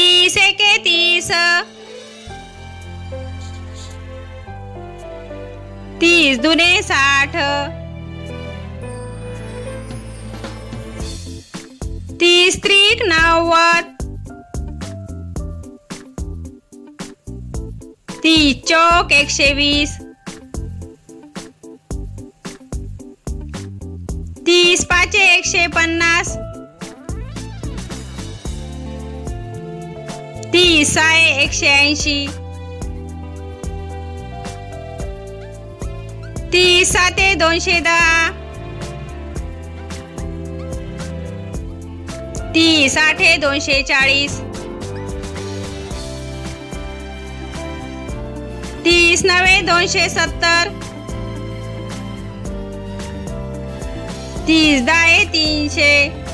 तीस एके तीस. तीस दुने साठ. तीस त्रिक नव्वद. तीस चौक एकशे वीस. तीस पाचे एकशे पन्नास. तीस साय एकशे ऐंशी. तीस साते दोनशे दहा. तीस आठे दोनशे चाळीस. तीस नवे दोनशे सत्तर. तीस दहा तीनशे.